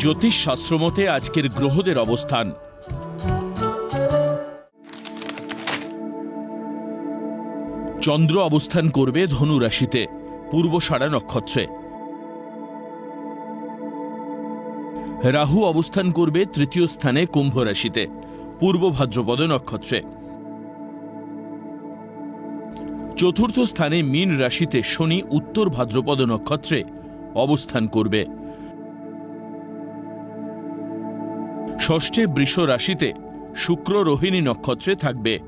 জ্যোতিষ শাস্ত্র মতে আজকের গ্রহদের অবস্থান। চন্দ্র অবস্থান করবে ধনু রাশিতে পূর্বসারা নক্ষত্রে। রাহু অবস্থান করবে তৃতীয় স্থানে কুম্ভ রাশিতে, পূর্ব ভাদ্রপদ নক্ষত্রে। চতুর্থ স্থানে মীন রাশিতে শনি উত্তর ভাদ্রপদ নক্ষত্রে অবস্থান করবে। ষষ্ঠে বৃষ রাশিতে শুক্র রোহিণী নক্ষত্রে থাকবে।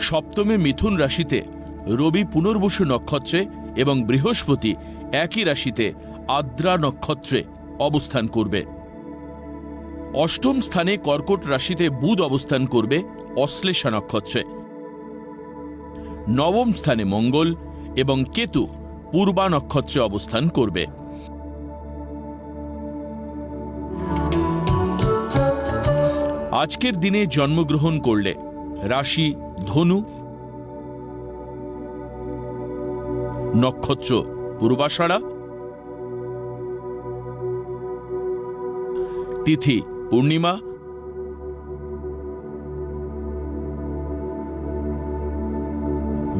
সপ্তমে মিথুন রাশিতে রবি পুনর্বসু নক্ষত্রে এবং বৃহস্পতি একই রাশিতে আদ্রা নক্ষত্রে অবস্থান করবে। অষ্টম স্থানে কর্কট রাশিতে বুধ অবস্থান করবে অশ্লেষা নক্ষত্রে। নবম স্থানে মঙ্গল এবং কেতু পূর্বা নক্ষত্রে অবস্থান করবে। আজকের দিনে জন্মগ্রহণ করলে। রাশি ধনু। নক্ষত্র পূর্বাষাঢ়া। তিথি পূর্ণিমা।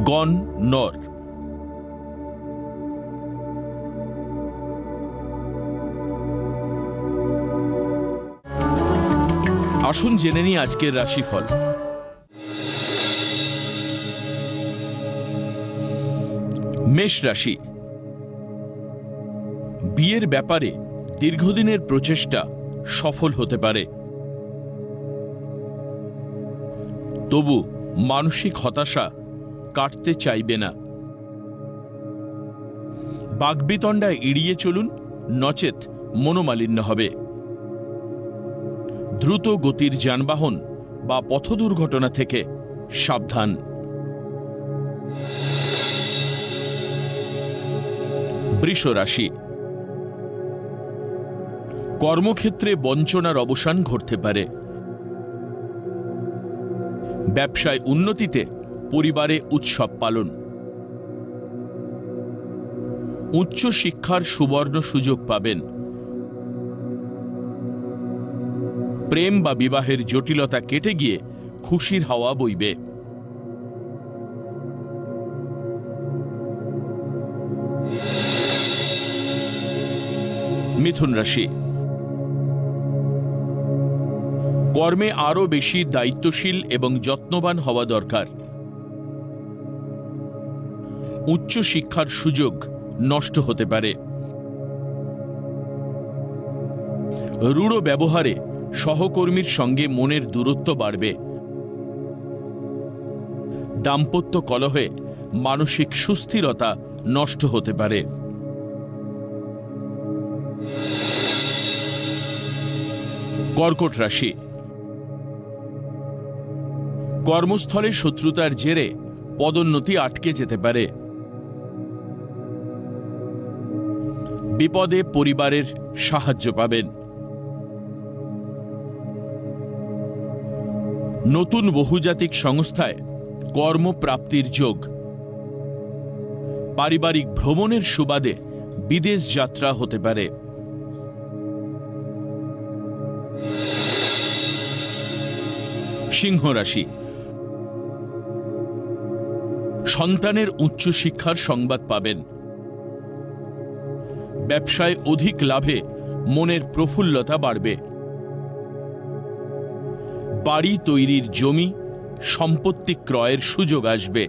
গণ নর। আসুন জেনে নিই আজকের রাশিফল। মেষ রাশি। বিয়ের ব্যাপারে দীর্ঘদিনের প্রচেষ্টা সফল হতে পারে। তবু মানসিক হতাশা কাটতে চাইবে না। বাগবিতণ্ডা এড়িয়ে চলুন, নচেত মনোমালিন্য হবে। দ্রুত গতির যানবাহন বা পথ দুর্ঘটনা থেকে সাবধান। বৃষ রাশি কর্মক্ষেত্রে বঞ্চনার অবসান ঘটতে পারে। ব্যবসায় উন্নতিতে পরিবারে উৎসব পালন। উচ্চ শিক্ষার সুবর্ণ সুযোগ পাবেন। প্রেম বা বিবাহের জটিলতা কেটে গিয়ে খুশির হাওয়া বইবে। মিথুন রাশি। কর্মে আরও বেশি দায়িত্বশীল এবং যত্নবান হওয়া দরকার। উচ্চ শিক্ষার সুযোগ নষ্ট হতে পারে। রূঢ় ব্যবহারে সহকর্মীর সঙ্গে মনের দূরত্ব বাড়বে। দাম্পত্য কলহে মানসিক সুস্থিরতা নষ্ট হতে পারে। কর্কট রাশি। কর্মস্থলে শত্রুতার জেরে পদোন্নতি আটকে যেতে পারে। বিপদে পরিবারের সাহায্য পাবেন। নতুন বহুজাতিক সংস্থায় কর্মপ্রাপ্তির যোগ। পারিবারিক ভ্রমণের সুবাদে বিদেশ যাত্রা হতে পারে। সিংহ রাশি। সন্তানের উচ্চশিক্ষার সংবাদ পাবেন। ব্যবসায় অধিক লাভে মনের প্রফুল্লতা বাড়বে। বাড়ি তৈরির জমি, সম্পত্তি ক্রয়ের সুযোগ আসবে।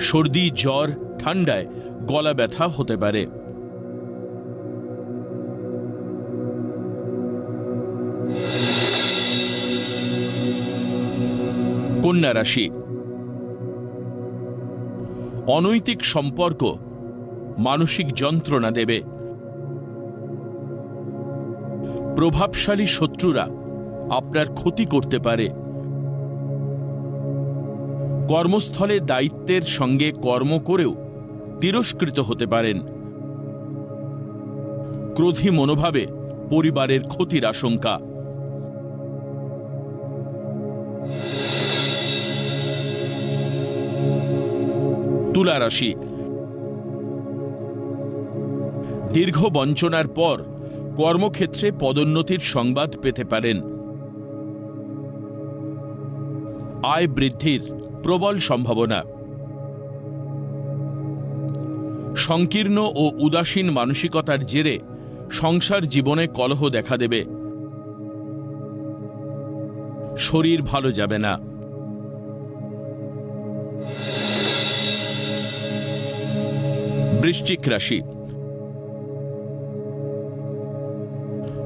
সর্দি, জ্বর, ঠান্ডায় গলা ব্যথা হতে পারে। কন্যা রাশি। অনৈতিক সম্পর্ক মানসিক যন্ত্রণা দেবে। প্রভাবশালী শত্রুরা আপনার ক্ষতি করতে পারে। কর্মস্থলে দায়িত্বের সঙ্গে কর্ম করেও তিরস্কৃত হতে পারেন। ক্রোধী মনোভাবে পরিবারের ক্ষতির আশঙ্কা। তুলা রাশি। দীর্ঘ বঞ্চনার পর কর্মক্ষেত্রে পদোন্নতির সংবাদ পেতে পারেন। আয় বৃদ্ধির প্রবল সম্ভাবনা। সংকীর্ণ ও উদাসীন মানসিকতার জেরে সংসার জীবনে কলহ দেখা দেবে। শরীর ভালো যাবে না। বৃশ্চিক রাশি।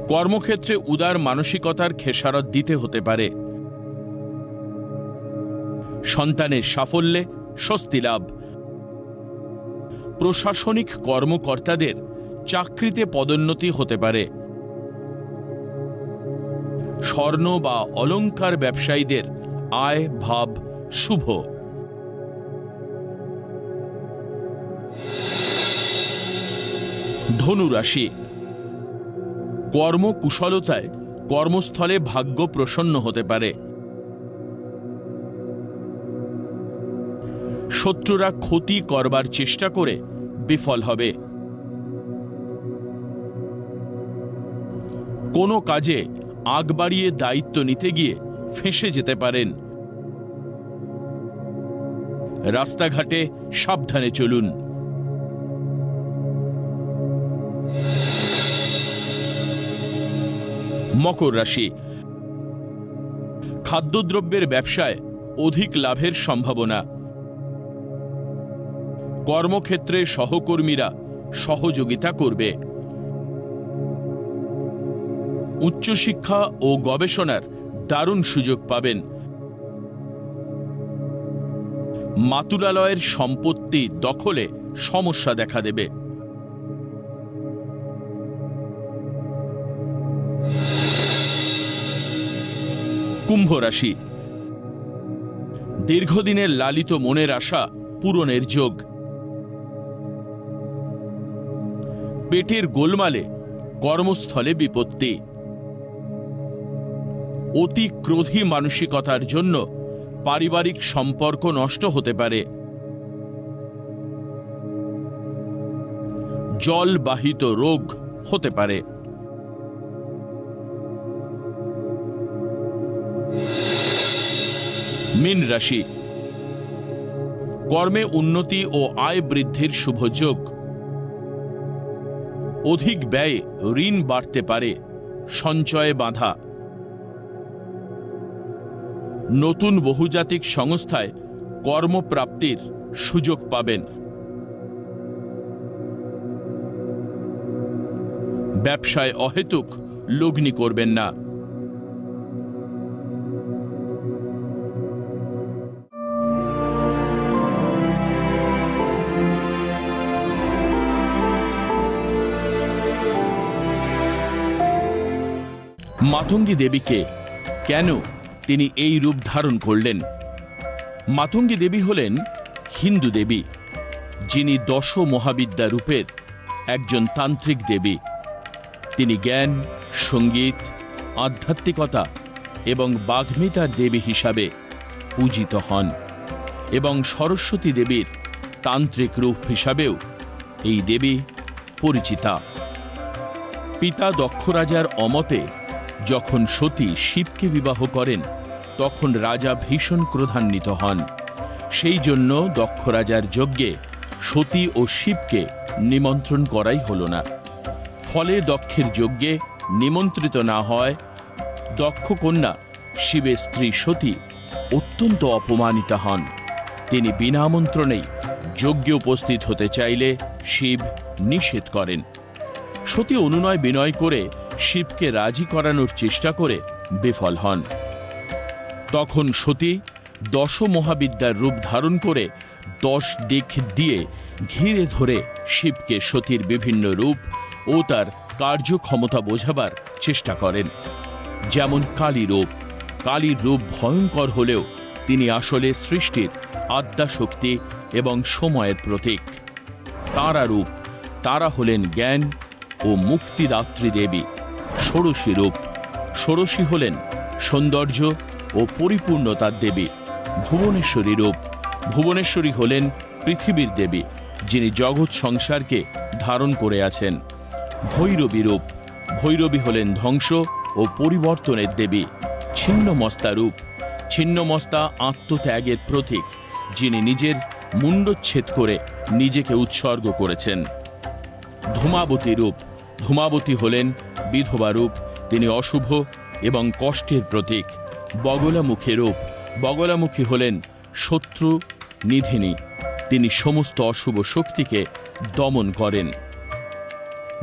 কর্মক্ষেত্রে উদার মানসিকতার খেসারত দিতে হতে পারে। সন্তানের সাফল্যে স্বস্তি লাভ। প্রশাসনিক কর্মকর্তাদের চাকরিতে পদোন্নতি হতে পারে। স্বর্ণ বা অলংকার ব্যবসায়ীদের আয় ভাব শুভ। ধনু রাশি কর্মকুশলতায় কর্মস্থলে ভাগ্য প্রসন্ন হতে পারে। শত্রুরা ক্ষতি করবার চেষ্টা করে বিফল হবে। কোনো কাজে আগ বাড়িয়ে দায়িত্ব নিতে গিয়ে ফেঁসে যেতে পারেন। রাস্তাঘাটে সাবধানে চলুন। মকর রাশি। খাদ্যদ্রব্যের ব্যবসায় অধিক লাভের সম্ভাবনা। কর্মক্ষেত্রে সহকর্মীরা সহযোগিতা করবে। উচ্চশিক্ষা ও গবেষণার দারুণ সুযোগ পাবেন। মাতুলালয়ের সম্পত্তি দখলে সমস্যা দেখা দেবে। কুম্ভ রাশি। দীর্ঘদিনের লালিত মনের আশা পূরণের যোগ। পেটের গোলমালে কর্মস্থলে বিপত্তি। অতি ক্রোধী মানসিকতার জন্য পারিবারিক সম্পর্ক নষ্ট হতে পারে। জলবাহিত রোগ হতে পারে। মীন রাশি। কর্মে উন্নতি ও আয় বৃদ্ধির শুভযোগ অধিক ব্যয়ে ঋণ বাড়তে পারে, সঞ্চয়ে বাধা। নতুন বহুজাতিক সংস্থায় কর্মপ্রাপ্তির সুযোগ পাবেন। ব্যবসায় অহেতুক লগ্নি করবেন না। মাতঙ্গী দেবীকে কেন তিনি এই রূপ ধারণ করলেন? মাতঙ্গী দেবী হলেন হিন্দু দেবী, যিনি দশ মহাবিদ্যা রূপের একজন তান্ত্রিক দেবী। তিনি জ্ঞান, সংগীত, আধ্যাত্মিকতা এবং বাগ্মিতার দেবী হিসাবে পূজিত হন এবং সরস্বতী দেবীর তান্ত্রিক রূপ হিসাবেও এই দেবী পরিচিতা। পিতা দক্ষ রাজার অমতে যখন সতী শিবকে বিবাহ করেন, তখন রাজা ভীষণ ক্রোধান্বিত হন। সেই জন্য দক্ষ রাজার যজ্ঞে সতী ও শিবকে নিমন্ত্রণ করাই হল না। ফলে দক্ষের যজ্ঞে নিমন্ত্রিত না হয় দক্ষ কন্যা শিবের স্ত্রী সতী অত্যন্ত অপমানিতা হন। তিনি বিনা আমন্ত্রণেই যজ্ঞে উপস্থিত হতে চাইলে শিব নিষেধ করেন। সতী অনুনয় বিনয় করে শিবকে রাজি করানোর চেষ্টা করে বিফল হন। তখন সতী দশ মহাবিদ্যার রূপ ধারণ করে দশ দিক দিয়ে ঘিরে ধরে শিবকে সতীর বিভিন্ন রূপ ও তার কার্যক্ষমতা বোঝাবার চেষ্টা করেন। যেমন কালী রূপ। কালীর রূপ ভয়ঙ্কর হলেও তিনি আসলে সৃষ্টির আদ্যাশক্তি এবং সময়ের প্রতীক। তাঁরা রূপ তারা হলেন জ্ঞান ও মুক্তিদাত্রী দেবী। ষোড়শী রূপ। ষোড়শী হলেন সৌন্দর্য ও পরিপূর্ণতার দেবী। ভুবনেশ্বরী রূপ। ভুবনেশ্বরী হলেন পৃথিবীর দেবী, যিনি জগৎ সংসারকে ধারণ করে আছেন। ভৈরবী রূপ। ভৈরবী হলেন ধ্বংস ও পরিবর্তনের দেবী, ছিন্নমস্তা রূপ। ছিন্নমস্তা আত্মত্যাগের প্রতীক, যিনি নিজের মুণ্ডচ্ছেদ করে নিজেকে উৎসর্গ করেছেন। ধূমাবতী রূপ। ধূমাবতী হলেন বিধবা রূপ, তিনি অশুভ এবং কষ্টের প্রতীক। বগলামুখী রূপ, বগলামুখী হলেন শত্রু, নিধিনী। তিনি সমস্ত অশুভ শক্তিকে দমন করেন।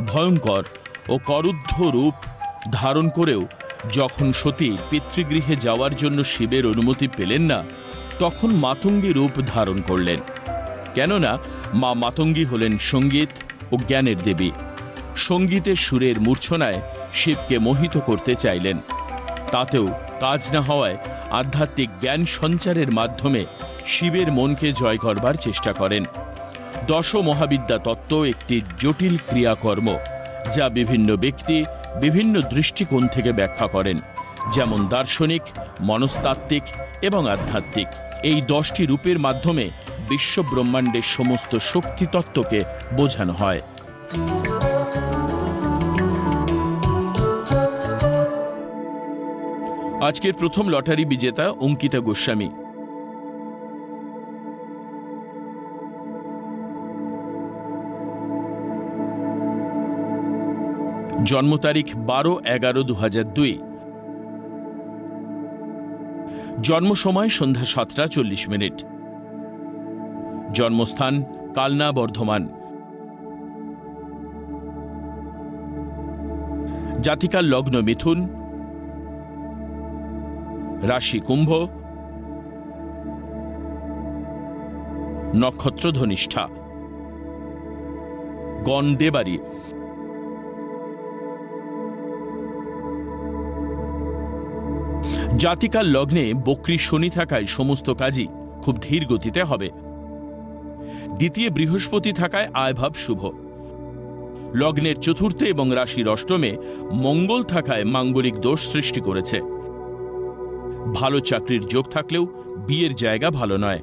ভয়ঙ্কর ও করুদ্ধ রূপ ধারণ করেও যখন সতী পিতৃগৃহে যাওয়ার জন্য শিবের অনুমতি পেলেন না, তখন মাতঙ্গী রূপ ধারণ করলেন। কেননা মা মাতঙ্গী হলেন সংগীত ও জ্ঞানের দেবী। সঙ্গীতের সুরের মূর্ছনায় শিবকে মোহিত করতে চাইলেন। তাতেও কাজ না হওয়ায় আধ্যাত্মিক জ্ঞান সঞ্চারের মাধ্যমে শিবের মনকে জয় করবার চেষ্টা করেন। দশ মহাবিদ্যা তত্ত্ব একটি জটিল ক্রিয়াকর্ম, যা বিভিন্ন ব্যক্তি বিভিন্ন দৃষ্টিকোণ থেকে ব্যাখ্যা করেন, যেমন দার্শনিক, মনস্তাত্ত্বিক এবং আধ্যাত্মিক। এই দশটি রূপের মাধ্যমে বিশ্ব ব্রহ্মাণ্ডের সমস্ত শক্তিতত্ত্বকে বোঝানো হয়। আজকের প্রথম লটারি বিজেতা অঙ্কিতা গোস্বামী। জন্ম তারিখ বারো এগারো দু দুই। জন্ম সময় সন্ধ্যা সাতটা চল্লিশ মিনিট। জন্মস্থান কালনা বর্ধমান। জাতিকার লগ্ন মিথুন রাশি কুম্ভ নক্ষত্র ধনিষ্ঠা গণ দেবাড়ি জাতিকার লগ্নে বক্রী শনি থাকায় সমস্ত কাজই খুব ধীর গতিতে হবে। দ্বিতীয় বৃহস্পতি থাকায় আয়ভাব শুভ। লগ্নের চতুর্থে এবং রাশির অষ্টমে মঙ্গল থাকায় মাঙ্গলিক দোষ সৃষ্টি করেছে। ভালো চাকরির যোগ থাকলেও বিয়ের জায়গা ভালো নয়।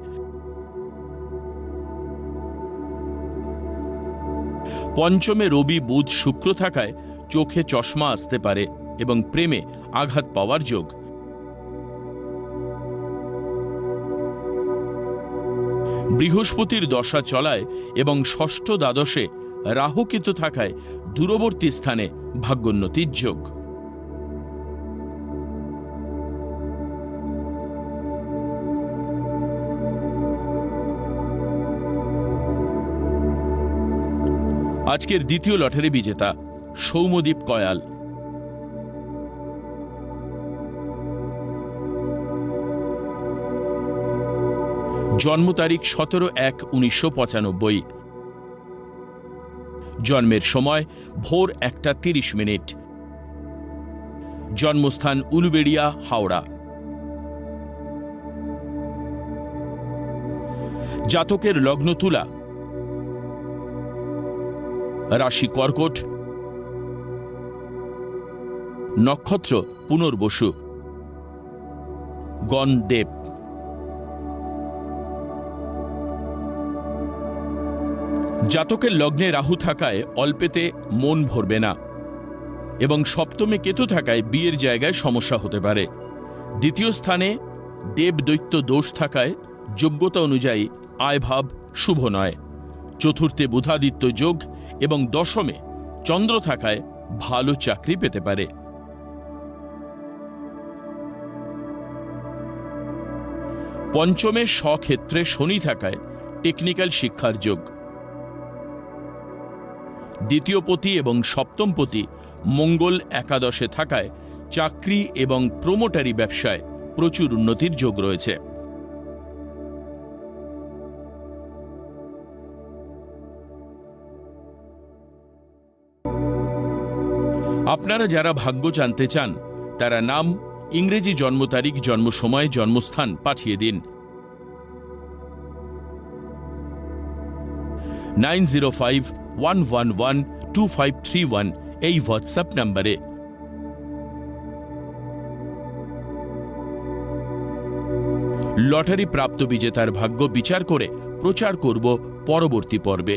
পঞ্চমে রবি বুধ শুক্র থাকায় চোখে চশমা আসতে পারে এবং প্রেমে আঘাত পাওয়ার যোগ। বৃহস্পতির দশা চলায় এবং ষষ্ঠ দ্বাদশে রাহুকেতু থাকায় দূরবর্তী স্থানে ভাগ্যোন্নতির যোগ। আজকের দ্বিতীয় লটারি বিজেতা সৌমদীপ কয়াল। জন্ম তারিখ সতেরো এক উনিশশো পঁচানব্বই। জন্মের সময় ভোর একটা তিরিশ মিনিট। জন্মস্থান উলুবেড়িয়া, হাওড়া। জাতকের লগ্ন তুলা রাশি কর্কট। নক্ষত্র পুনর্বসু। গণ দেব জাতকের লগ্নে রাহু থাকায় অল্পেতে মন ভরবে না এবং সপ্তমে কেতু থাকায় বিয়ের জায়গায় সমস্যা হতে পারে। দ্বিতীয় স্থানে দেব দৈত্য দোষ থাকায় যোগ্যতা অনুযায়ী আয়ভাব শুভ নয়। চতুর্থে বুধাদিত্য যোগ এবং দশমে চন্দ্র থাকায় ভালো চাকরি পেতে পারে। পঞ্চমে স্বক্ষেত্রে শনি থাকায় টেকনিক্যাল শিক্ষার যোগ। দ্বিতীয় পতি এবং সপ্তম পতি মঙ্গল একাদশে থাকায় চাকরি এবং প্রোমোটারি ব্যবসায় প্রচুর উন্নতির যোগ রয়েছে। আপনারা যারা ভাগ্য জানতে চান, তারা নাম, ইংরেজি জন্ম তারিখ, জন্ম সময়, জন্মস্থান পাঠিয়ে দিন। Nine zero five one one one two five three one এই হোয়াটসঅ্যাপ নম্বরে। লটারি প্রাপ্ত বিজেতার ভাগ্য বিচার করে প্রচার করব পরবর্তী পর্বে।